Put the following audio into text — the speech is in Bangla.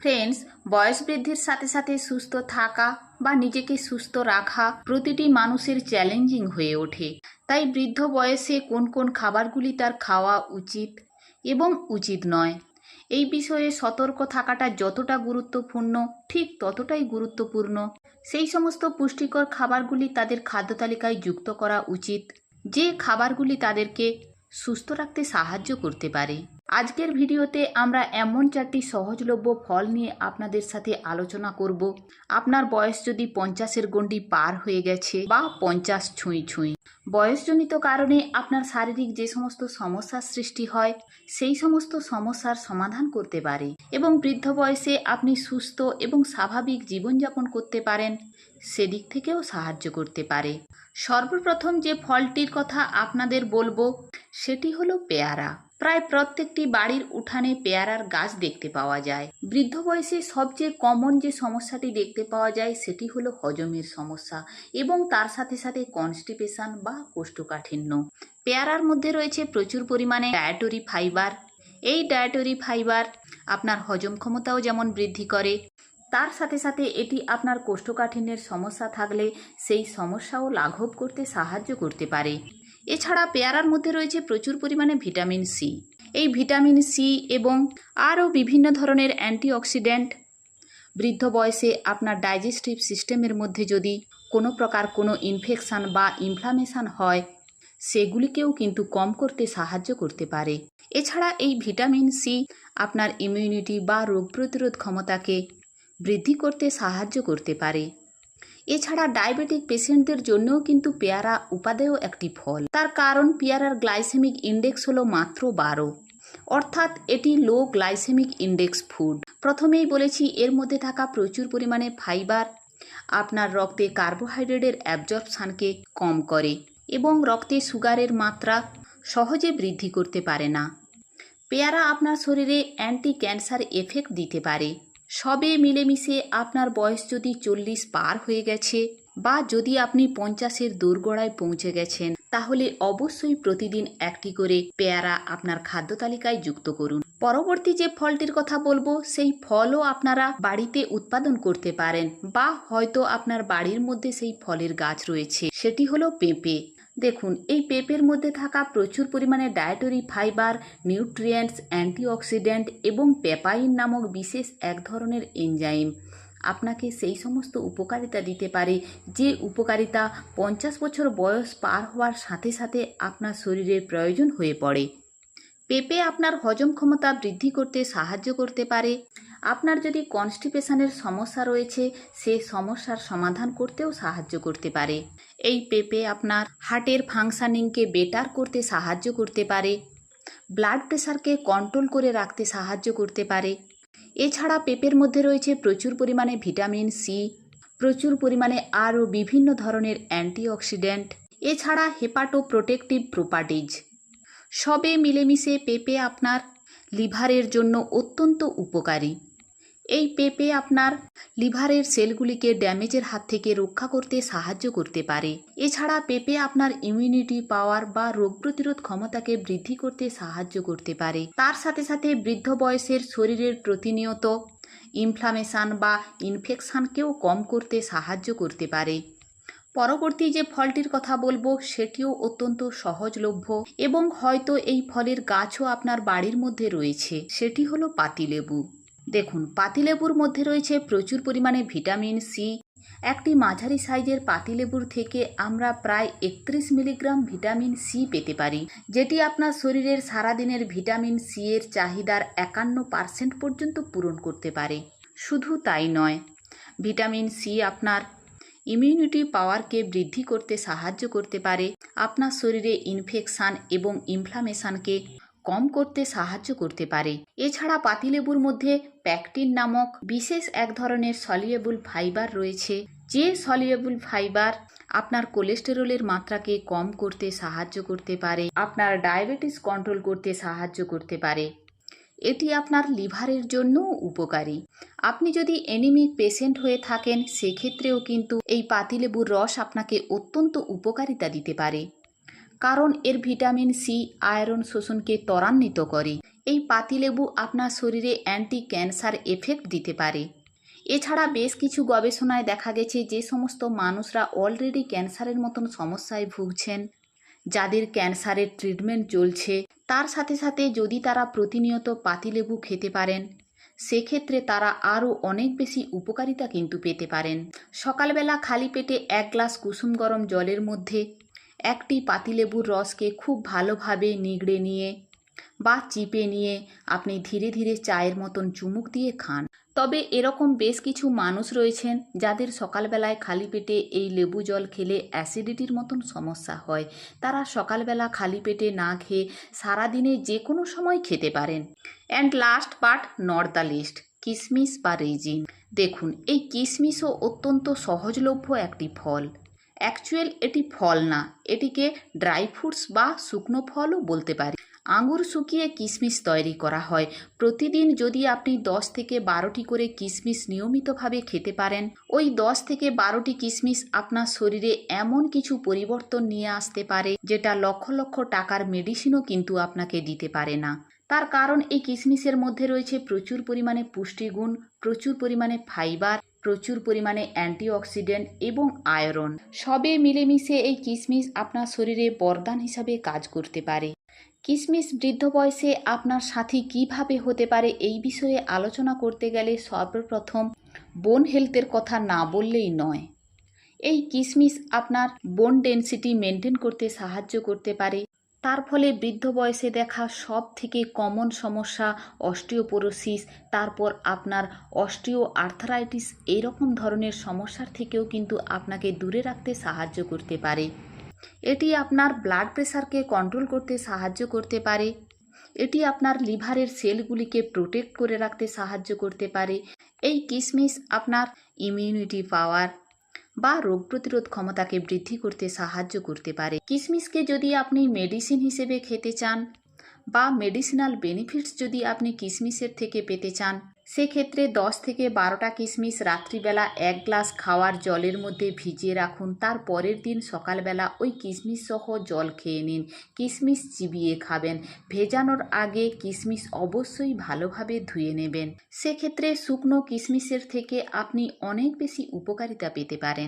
ফ্রেন্ডস বয়স বৃদ্ধির সাথে সাথে সুস্থ থাকা বা নিজেকে সুস্থ রাখা প্রতিটি মানুষের চ্যালেঞ্জিং হয়ে ওঠে। তাই বৃদ্ধ বয়সে কোন কোন খাবারগুলি তার খাওয়া উচিত এবং উচিত নয়, এই বিষয়ে সতর্ক থাকাটা যতটা গুরুত্বপূর্ণ, ঠিক ততটাই গুরুত্বপূর্ণ। সেই সমস্ত পুষ্টিকর খাবারগুলি তাদের খাদ্য তালিকায় যুক্ত করা উচিত, যে খাবারগুলি তাদেরকে সুস্থ রাখতে সাহায্য করতে পারে। আজকের ভিডিওতে আমরা এমন চারটি সহজলভ্য ফল নিয়ে আপনাদের সাথে আলোচনা করব। আপনার বয়স যদি পঞ্চাশের গণ্ডি পার হয়ে গেছে বা পঞ্চাশ ছুঁই ছুঁই। বয়সজনিত কারণে আপনার শারীরিক যে সমস্ত সমস্যার সৃষ্টি হয়, সেই সমস্ত সমস্যার সমাধান করতে পারে এবং বৃদ্ধ বয়সে আপনি সুস্থ এবং স্বাভাবিক জীবনযাপন করতে পারেন, সেদিক থেকেও সাহায্য করতে পারে। সর্বপ্রথম যে ফলটির কথা আপনাদের বলব, সেটি হলো পেয়ারা। প্রায় প্রত্যেকটি বাড়ির উঠানে পেয়ারার গাছ দেখতে পাওয়া যায়। বৃদ্ধ বয়সে সবচেয়ে কমন যে সমস্যাটি দেখতে পাওয়া যায় সেটি হলো হজমের সমস্যা এবং তার সাথে সাথে কনস্টিপেশন বা কোষ্ঠকাঠিন্য। পেয়ারার মধ্যে রয়েছে প্রচুর পরিমাণে ডায়েটরি ফাইবার এই ডায়েটরি ফাইবার আপনার হজম ক্ষমতাও যেমন বৃদ্ধি করে, তার সাথে সাথে এটি আপনার কোষ্ঠকাঠিন্যের সমস্যা থাকলে সেই সমস্যাও লাঘব করতে সাহায্য করতে পারে। এছাড়া পেয়ারার মধ্যে রয়েছে প্রচুর পরিমাণে ভিটামিন সি। এই ভিটামিন সি এবং আরও বিভিন্ন ধরনের অ্যান্টিঅক্সিডেন্ট বৃদ্ধ বয়সে আপনার ডাইজেস্টিভ সিস্টেমের মধ্যে যদি কোনো প্রকার কোনো ইনফেকশান বা ইনফ্লামেশান হয়, সেগুলিকেও কিন্তু কম করতে সাহায্য করতে পারে। এছাড়া এই ভিটামিন সি আপনার ইমিউনিটি বা রোগ প্রতিরোধ ক্ষমতাকে বৃদ্ধি করতে সাহায্য করতে পারে। এছাড়া ডায়াবেটিক পেশেন্টদের জন্যও কিন্তু পেয়ারা উপাদেয় একটি ফল। তার কারণ, পেয়ারার গ্লাইসেমিক ইন্ডেক্স হলো মাত্র বারো। অর্থাৎ এটি লো গ্লাইসেমিক ইন্ডেক্স ফুড। প্রথমেই বলেছি, এর মধ্যে থাকা প্রচুর পরিমাণে ফাইবার আপনার রক্তে কার্বোহাইড্রেটের অ্যাবজর্পশানকে কম করে এবং রক্তে সুগারের মাত্রা সহজে বৃদ্ধি করতে পারে না। পেয়ারা আপনার শরীরে অ্যান্টি ক্যান্সার এফেক্ট দিতে পারে। সবে মিলেমিশে আপনার বয়স যদি চল্লিশ পার হয়ে গেছে বা যদি আপনি পঞ্চাশের দোরগোড়ায় পৌঁছে গেছেন, তাহলে অবশ্যই প্রতিদিন একটি করে পেয়ারা আপনার খাদ্য তালিকায় যুক্ত করুন। পরবর্তী যে ফলটির কথা বলব, সেই ফলও আপনারা বাড়িতে উৎপাদন করতে পারেন বা হয়তো আপনার বাড়ির মধ্যে সেই ফলের গাছ রয়েছে। সেটি হলো পেঁপে। দেখুন, এই পেঁপের মধ্যে থাকা প্রচুর পরিমাণে ডায়েটরি ফাইবার নিউট্রিয়েন্টস অ্যান্টিঅক্সিডেন্ট এবং পেপাইন নামক বিশেষ এক ধরনের এনজাইম আপনাকে সেই সমস্ত উপকারিতা দিতে পারে, যে উপকারিতা পঞ্চাশ বছর বয়স পার হওয়ার সাথে সাথে আপনার শরীরের প্রয়োজন হয়ে পড়ে। পেঁপে আপনার হজম ক্ষমতা বৃদ্ধি করতে সাহায্য করতে পারে। আপনার যদি কনস্টিপেশনের সমস্যা রয়েছে, সে সমস্যার সমাধান করতেও সাহায্য করতে পারে। এই পেঁপে আপনার হার্টের ফাংশানিংকে বেটার করতে সাহায্য করতে পারে। ব্লাড প্রেশারকে কন্ট্রোল করে রাখতে সাহায্য করতে পারে। এছাড়া পেঁপের মধ্যে রয়েছে প্রচুর পরিমাণে ভিটামিন সি, প্রচুর পরিমাণে আরও বিভিন্ন ধরনের অ্যান্টিঅক্সিডেন্ট। এছাড়া হেপাটো প্রোটেক্টিভ প্রপার্টিজ। সবে মিলেমিশে পেঁপে আপনার লিভারের জন্য অত্যন্ত উপকারী। এই পেঁপে আপনার লিভারের সেলগুলিকে ড্যামেজের হাত থেকে রক্ষা করতে সাহায্য করতে পারে। এছাড়া পেঁপে আপনার ইমিউনিটি পাওয়ার বা রোগ প্রতিরোধ ক্ষমতাকে বৃদ্ধি করতে সাহায্য করতে পারে। তার সাথে সাথে বৃদ্ধ বয়সের শরীরের প্রতিনিয়ত ইনফ্লামেশান বা ইনফেকশানকেও কম করতে সাহায্য করতে পারে। পরবর্তী যে ফলটির কথা বলব, সেটিও অত্যন্ত সহজলভ্য এবং হয়তো এই ফলের গাছও আপনার বাড়ির মধ্যে রয়েছে। সেটি হলো পাতিলেবু। দেখুন, পাতিলেবুর মধ্যে রয়েছে প্রচুর পরিমাণে ভিটামিন সি। একটি মাঝারি সাইজের পাতিলেবুর থেকে আমরা প্রায় একত্রিশ মিলিগ্রাম ভিটামিন সি পেতে পারি, যেটি আপনার শরীরের সারাদিনের ভিটামিন সি এর চাহিদার একান্ন পার্সেন্ট পর্যন্ত পূরণ করতে পারে। শুধু তাই নয়, ভিটামিন সি আপনার ইমিউনিটি পাওয়ারকে বৃদ্ধি করতে সাহায্য করতে পারে। আপনার শরীরে ইনফেকশান এবং ইনফ্লামেশানকে কম করতে সাহায্য করতে পারে। এছাড়া পাতিলেবুর মধ্যে প্যাকটিন নামক বিশেষ এক ধরনের সলিউবল ফাইবার রয়েছে। যে সলিউবল ফাইবার আপনার কোলেস্টেরলের মাত্রাকে কম করতে সাহায্য করতে পারে, আপনার ডায়াবেটিস কন্ট্রোল করতে সাহায্য করতে পারে। এটি আপনার লিভারের জন্যও উপকারী। আপনি যদি এনিমিক পেশেন্ট হয়ে থাকেন, সেক্ষেত্রেও কিন্তু এই পাতিলেবুর রস আপনাকে অত্যন্ত উপকারিতা দিতে পারে। কারণ এর ভিটামিন সি, আয়রন শোষণকে ত্বরান্বিত করে। এই পাতিলেবু আপনার শরীরে অ্যান্টি ক্যান্সার এফেক্ট দিতে পারে। এছাড়া বেশ কিছু গবেষণায় দেখা গেছে যে সমস্ত মানুষরা অলরেডি ক্যান্সারের মতন সমস্যায় ভুগছেন, যাদের ক্যান্সারের ট্রিটমেন্ট চলছে তার সাথে সাথে যদি তারা প্রতিনিয়ত পাতিলেবু খেতে পারেন, সেক্ষেত্রে তারা আরও অনেক বেশি উপকারিতা কিন্তু পেতে পারেন। সকালবেলা খালি পেটে এক গ্লাস কুসুম গরম জলের মধ্যে একটি পাতিলেবুর রসকে খুব ভালোভাবে নিগড়ে নিয়ে বা চিপে নিয়ে আপনি ধীরে ধীরে চায়ের মতন চুমুক দিয়ে খান। তবে এরকম বেশ কিছু মানুষ রয়েছেন যাদের সকালবেলায় খালি পেটে এই লেবু জল খেলে অ্যাসিডিটির মতন সমস্যা হয়। তারা সকালবেলা খালি পেটে না খেয়ে সারাদিনে যে কোনো সময় খেতে পারেন। And last but not the least কিশমিশ বা রেজিন। দেখুন, এই কিশমিশও অত্যন্ত সহজলভ্য একটি ফল। অ্যাকচুয়াল এটি ফল না, এটিকে ড্রাই ফ্রুটস বা শুকনো ফলও বলতে পারি। আঙুর শুকিয়ে কিশমিশ তৈরি করা হয়। প্রতিদিন যদি আপনি দশ থেকে বারোটি করে কিশমিশ নিয়মিতভাবে খেতে পারেন, ওই দশ থেকে বারোটি কিশমিশ আপনার শরীরে এমন কিছু পরিবর্তন নিয়ে আসতে পারে, যেটা লক্ষ লক্ষ টাকার মেডিসিনও কিন্তু আপনাকে দিতে পারে না। তার কারণ এই কিশমিশের মধ্যে রয়েছে প্রচুর পরিমাণে পুষ্টিগুণ, প্রচুর পরিমাণে ফাইবার প্রচুর পরিমাণে অ্যান্টিঅক্সিডেন্ট এবং আয়রন সবে মিলেমিশে এই কিশমিশ আপনার শরীরে বরদান হিসাবে কাজ করতে পারে। কিশমিশ বৃদ্ধ বয়সে আপনার সাথী কীভাবে হতে পারে এই বিষয়ে আলোচনা করতে গেলে সর্বপ্রথম বোন হেলথের কথা না বললেই নয়। এই কিসমিস আপনার বোন ডেন্সিটি মেনটেন করতে সাহায্য করতে পারে। তার ফলে বৃদ্ধ বয়সে দেখা সব থেকে কমন সমস্যা অস্টিওপোরোসিস, তারপর আপনার অস্টিও আর্থারাইটিস এইরকম ধরনের সমস্যার থেকেও কিন্তু আপনাকে দূরে রাখতে সাহায্য করতে পারে। এটি আপনার ব্লাড প্রেশারকে কন্ট্রোল করতে সাহায্য করতে পারে। এটি আপনার লিভারের সেলগুলিকে প্রোটেক্ট করে রাখতে সাহায্য করতে পারে। এই কিশমিশ আপনার ইমিউনিটি পাওয়ার বা রোগ প্রতিরোধ ক্ষমতাকে বৃদ্ধি করতে সাহায্য করতে পারে। কিশমিশকে যদি আপনি মেডিসিন হিসেবে খেতে চান বা মেডিসিনাল বেনিফিটস যদি আপনি কিশমিশের থেকে পেতে চান সেক্ষেত্রে দশ থেকে বারোটা কিশমিশ রাত্রিবেলা এক গ্লাস খাওয়ার জলের মধ্যে ভিজিয়ে রাখুন। তার পরের দিন সকালবেলা ওই কিশমিশ সহ জল খেয়ে নিন। কিশমিশ চিবিয়ে খাবেন। ভেজানোর আগে কিশমিশ অবশ্যই ভালোভাবে ধুয়ে নেবেন। সেক্ষেত্রে শুকনো কিশমিশের থেকে আপনি অনেক বেশি উপকারিতা পেতে পারেন।